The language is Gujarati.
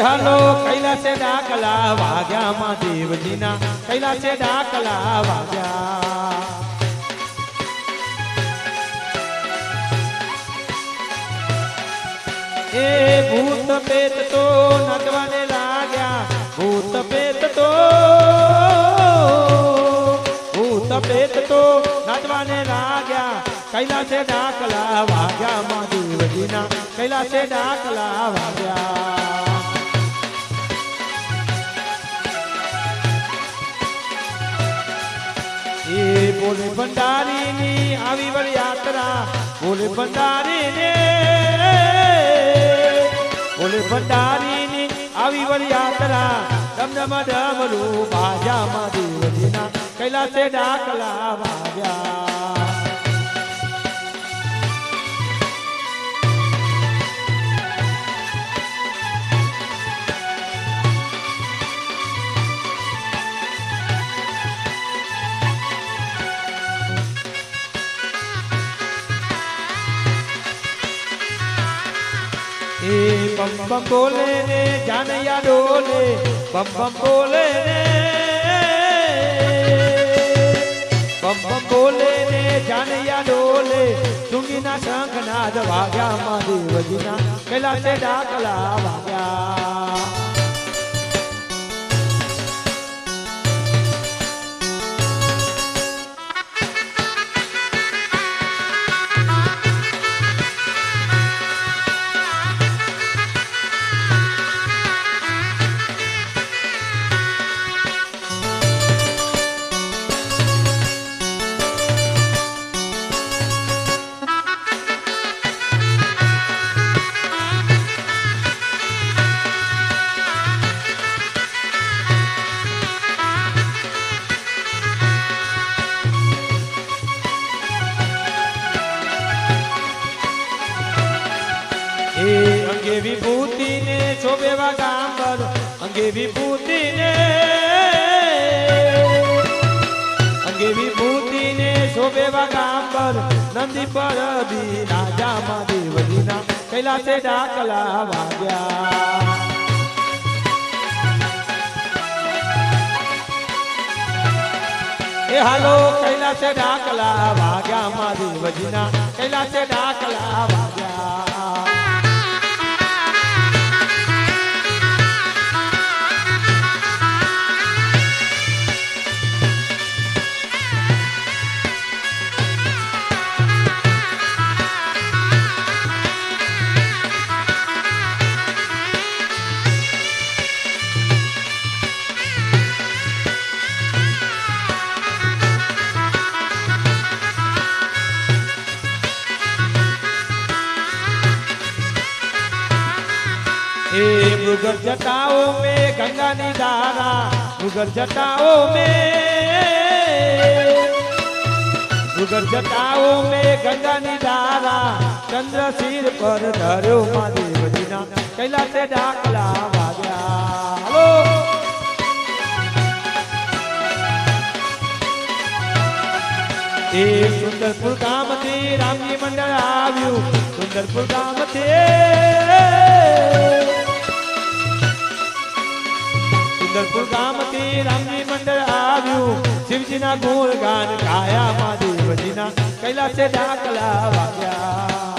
હાલો કૈલાસે ડાકલા, વાગ્યા માં દેવજીના. કૈલાસે ડાકલા, વાગ્યા. એ ભૂત પેત તો નદવાને લાગ્યા. ભૂત પેત તો, ભૂત પેત તો નટવાને લાગ્યા. કૈલાસે ડાકલા, વાગ્યા માં દેવજીના. કૈલાસે ડાકલા, વાગ્યા. બોલે ભંડારીની આવી વળી યાત્રા. બોલે ભંડારીને, બોલે ભંડારીની આવી વળી યાત્રા. ડમ ડમરું બાજામાં દેવજીના કૈલાસે ડાકલા વાગ્યા. એ બમ બમ જાનૈયા ડોલે બમ બમ બોલે ને બમ બમ બોલે ને જાનૈયા ડોલે ચુંગીના શંખનાદ વાગ્યા કૈલાસે ડાકલા વાગ્યા. અંગે વિભૂતિ ને શોભેવા ગાંબર અંગે વિભૂતિ ને અંગે વિભૂતિ ને શોભેવા પર નંદી પર બી રાજા માં દેવજીના કૈલાસે ડાકલા વાગ્યા. એ હાલો, કૈલાસે ડાકલા વાગ્યા માં દેવજીના કૈલાસે ડાકલા એ મૃગર જટાઓ મે ગંગાની ધારા, મૃગર જટાઓ મે. મૃગર જટાઓ મે ગંગાની ધારા, ચંદ્ર શિર પર ધર્યો મહાદેવજીના કૈલાસે ડાકલા વાગ્યા. હલો. એ સુંદરપુર ગામથી રામજી મંડળ આવ્યું, સુંદરપુર ગામથી. સુંદરપુર ગામથી રામજી મંડળ આવ્યું. શિવજીના ગુણ ગાન ગાયા મહાદેવજીના. કૈલાસે ડાકલા વાગ્યા.